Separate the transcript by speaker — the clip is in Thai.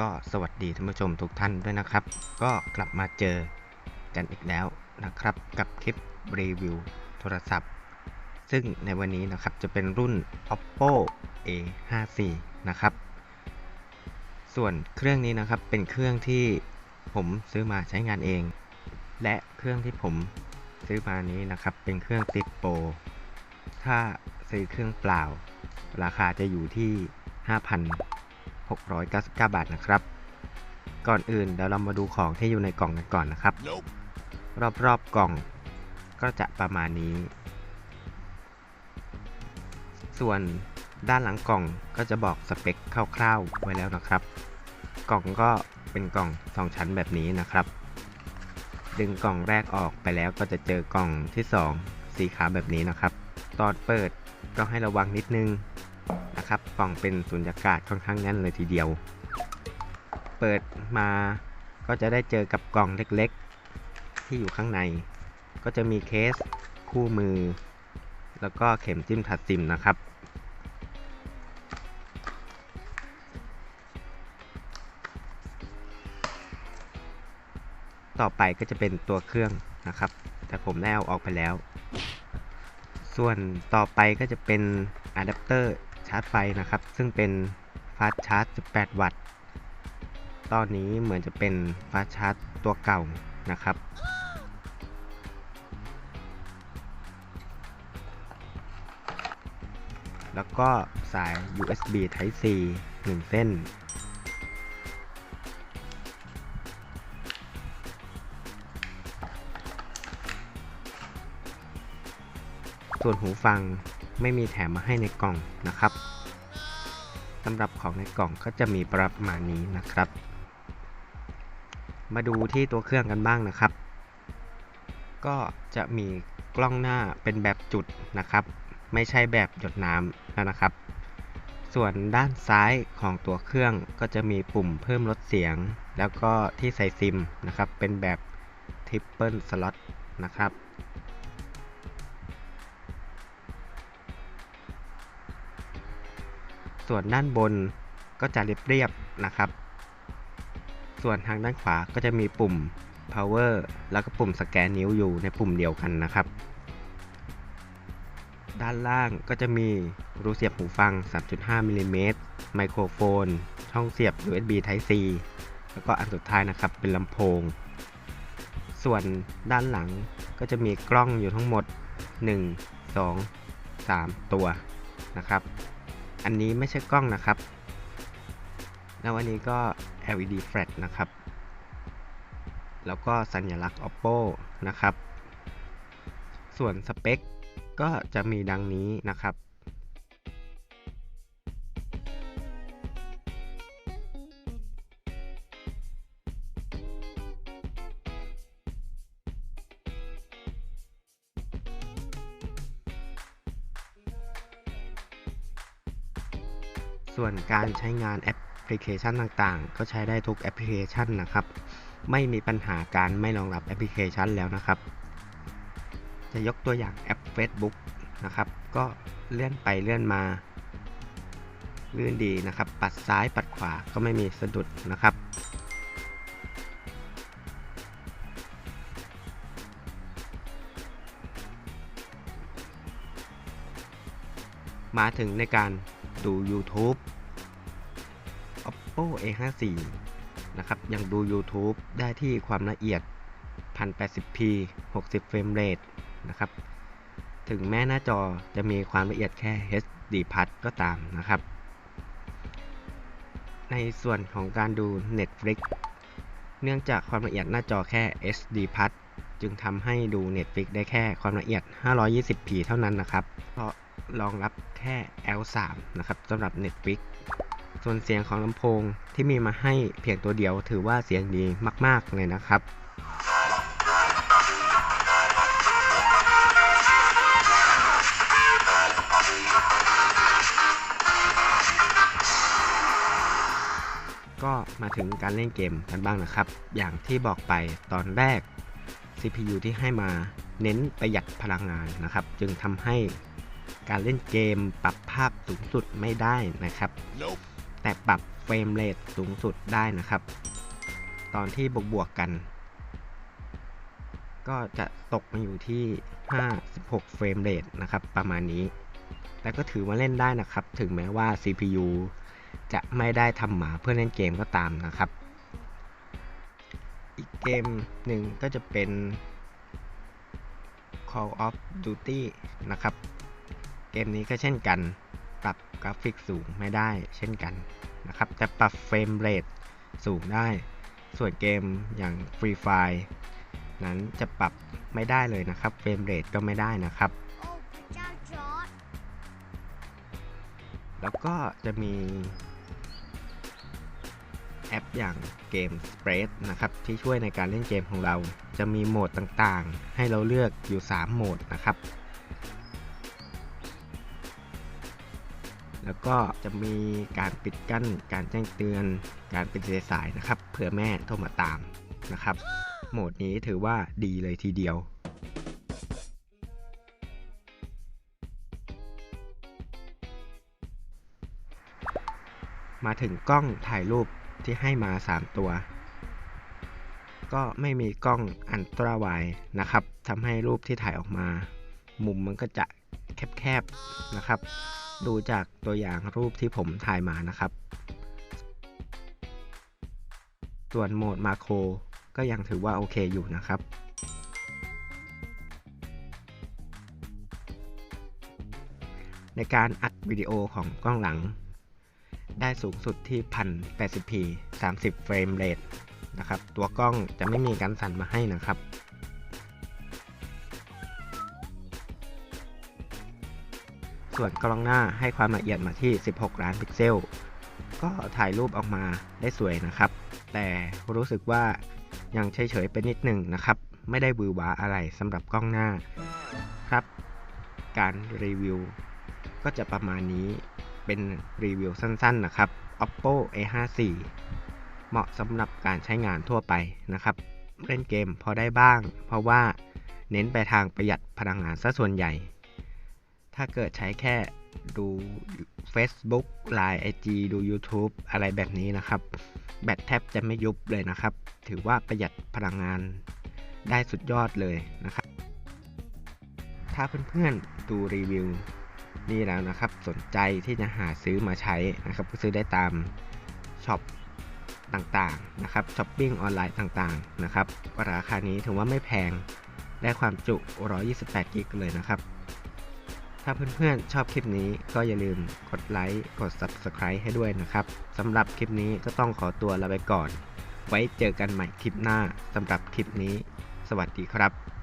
Speaker 1: ก็สวัสดีท่านผู้ชมทุกท่านด้วยนะครับ ก็กลับมาเจอกันอีกแล้วนะครับ กับคลิปรีวิวโทรศัพท์ ซึ่งในวันนี้นะครับจะเป็นรุ่น oppo a 5 4 นะครับ ส่วนเครื่องนี้นะครับเป็นเครื่องที่ผมซื้อมาใช้งานเอง และเครื่องที่ผมซื้อมานี้นะครับ เป็นเครื่องติดโปรถ้าซื้อเครื่องเปล่า ราคาจะอยู่ที่ 5,699 บาทนะครับ ก่อนอื่นเดี๋ยวเรามาดูของที่อยู่ในกล่องกันก่อนนะครับ รอบๆกล่องก็จะประมาณนี้ ส่วนด้านหลังกล่องก็จะบอกสเปคคร่าวๆไว้แล้วนะครับ กล่องก็เป็นกล่อง2ชั้นแบบนี้นะครับ ดึงกล่องแรกออกไปแล้วก็จะเจอกล่องที่ 2 สีขาวแบบนี้นะครับ ตอนเปิดก็ให้ระวังนิดนึง นะครับกล่องเป็นสุญญากาศค่อนข้างแน่นเลยทีเดียว เปิดมาก็จะได้เจอกับกล่องเล็กๆ ที่อยู่ข้างใน ก็จะมีเคสคู่มือ แล้วก็เข็มจิ้มถัดซิมนะครับ ต่อไปก็จะเป็นตัวเครื่องนะครับ แต่ผมได้เอาออกไปแล้ว ส่วนต่อไปก็จะเป็นอะแดปเตอร์ ชาร์จไฟนะครับ ซึ่งเป็นฟาสชาร์จ 18 วัตต์ ตอนนี้เหมือนจะเป็นฟาสชาร์จตัวเก่านะครับ แล้วก็สาย USB Type C 1 เส้น ส่วนหูฟัง ไม่มีแถมมาให้ในกล่องนะครับสำหรับของในกล่องก็จะมีประมาณนี้นะครับ มาดูที่ตัวเครื่องกันบ้างนะครับ ก็จะมีกล้องหน้าเป็นแบบจุดนะครับ ไม่ใช่แบบหยดน้ำแล้วนะครับ ส่วนด้านซ้ายของตัวเครื่องก็จะมีปุ่มเพิ่มลดเสียง แล้วก็ที่ใส่ซิมนะครับ เป็นแบบทริปเปิลสล็อตนะครับ ส่วนด้านบนก็จะเรียบๆนะครับ ส่วนทางด้านขวาก็จะมีปุ่ม power แล้วก็ปุ่มสแกนนิ้วอยู่ในปุ่มเดียวกันนะครับ ด้านล่างก็จะมีรูเสียบหูฟัง 3.5มิลลิเมตรไมโครโฟน ช่องเสียบ USB Type C แล้วก็อันสุดท้ายนะครับเป็นลำโพง ส่วนด้านหลังก็จะมีกล้องอยู่ทั้งหมด 1 2 3 ตัวนะครับ อันนี้ไม่ใช่กล้องนะครับ แล้วอันนี้ก็ LED flash นะครับ แล้วก็สัญลักษณ์ oppo นะครับ ส่วนสเปคก็จะมีดังนี้นะครับ ส่วนการใช้งานแอปพลิเคชันต่างๆ ก็ใช้ได้ทุกแอปพลิเคชันนะครับ ไม่มีปัญหาการไม่รองรับแอปพลิเคชันแล้วนะครับ จะยกตัวอย่างแอป Facebook นะครับ ก็เลื่อนไปเลื่อนมาลื่นดีนะครับ ปัดซ้ายปัดขวาก็ไม่มีสะดุดนะครับ มาถึงในการ ดู YouTube oppo a54 นะครับ ยังดู YouTube ได้ที่ความละเอียด 1080p 60เฟรมเรทนะครับ ถึงแม้หน้าจอจะมีความละเอียดแค่ HD ก็ตามนะครับ ในส่วนของการดู Netflix เนื่องจากความละเอียดหน้าจอแค่ HD จึงทำให้ดู Netflix ได้แค่ความละเอียด 520p เท่านั้นนะครับ เพราะ รองรับแค่ L3 นะครับสำหรับ Netflix ส่วนเสียงของลำโพงที่มีมาให้เพียงตัวเดียวถือว่าเสียงดีมาก ๆ เลยนะครับก็มาถึงการเล่นเกมกันบ้างนะครับ อย่างที่บอกไปตอนแรก CPU ที่ให้มาเน้นประหยัดพลังงานนะครับ จึงทำให้ การเล่นเกมปรับภาพสูงสุดไม่ได้นะครับแต่ปรับรมเรทสูงสุดได้นะครับ ตอนที่บวกบวกๆกัน ก็จะตกมาอยู่ที่ 56 เฟรมเรทนะครับ ประมาณนี้ แต่ก็ถือว่าเล่นได้นะครับ ถึงแม้ว่า CPU จะไม่ได้ทำมาเพื่อเล่นเกมก็ตามนะครับ อีกเกมหนึ่งก็จะเป็น Call of Duty นะครับ เกมนี้ก็เช่นกัน ปรับกราฟิกสูงไม่ได้เช่นกันนะครับ แต่ปรับเฟรมเรทสูงได้ ส่วนเกมอย่าง Free Fire นั้นจะปรับไม่ได้เลยนะครับเฟรมเรทก็ไม่ได้นะครับ แล้วก็จะมีแอปอย่างเกม Spread นะครับ ที่ช่วยในการเล่นเกมของเรา จะมีโหมดต่างๆ ให้เราเลือกอยู่ 3 โหมดนะครับ แล้วก็จะมีการปิดกั้น การแจ้งเตือน การปิดสายนะครับ เผื่อแม่โทรมาตามนะครับ โหมดนี้ถือว่าดีเลยทีเดียวมาถึงกล้องถ่ายรูปที่ให้มา 3 ตัว ก็ไม่มีกล้องอันตราไวนะครับทำให้รูปที่ถ่ายออกมา มุมมันก็จะแคบๆนะครับ ดูจากตัวอย่างรูปที่ผมถ่ายมานะครับ ส่วนโหมดมาโครก็ยังถือว่าโอเคอยู่นะครับในการอัดวิดีโอของกล้องหลัง ได้สูงสุดที่ 1080p 30 เฟรมเรทนะครับ ตัวกล้องจะไม่มีการสั่นมาให้นะครับ ส่วนกล้องหน้าให้ความละเอียดมาที่ 16 ล้านพิกเซล ก็ถ่ายรูปออกมาได้สวยนะครับ แต่รู้สึกว่ายังเฉยๆไปนิดหนึ่งนะครับ ไม่ได้บือหวาอะไรสำหรับกล้องหน้าครับ การรีวิวก็จะประมาณนี้เป็นรีวิวสั้นๆนะครับ oppo a54 เหมาะสำหรับการใช้งานทั่วไปนะครับ เล่นเกมพอได้บ้าง เพราะว่าเน้นไปทางประหยัดพลังงานซะส่วนใหญ่ ถ้าเกิดใช้แค่ดู Facebook Line IG ดู YouTube อะไรแบบนี้นะครับ แบตแทบจะไม่ยุบเลยนะครับ ถือว่าประหยัดพลังงานได้สุดยอดเลยนะครับ ถ้าเพื่อนๆดูรีวิวนี่แล้วนะครับ สนใจที่จะหาซื้อมาใช้นะครับ ก็ซื้อได้ตามช็อปต่างๆนะครับช้อปปิ้งออนไลน์ต่างๆนะครับราคานี้ถือว่าไม่แพงได้ความจุ 128 กิกเลยนะครับ ถ้าเพื่อนๆชอบคลิปนี้ก็อย่าลืมกดไลค์กด Subscribe ให้ด้วยนะครับสำหรับคลิปนี้ก็ต้องขอตัวลาไปก่อน ไว้เจอกันใหม่คลิปหน้าสำหรับคลิปนี้ สวัสดีครับ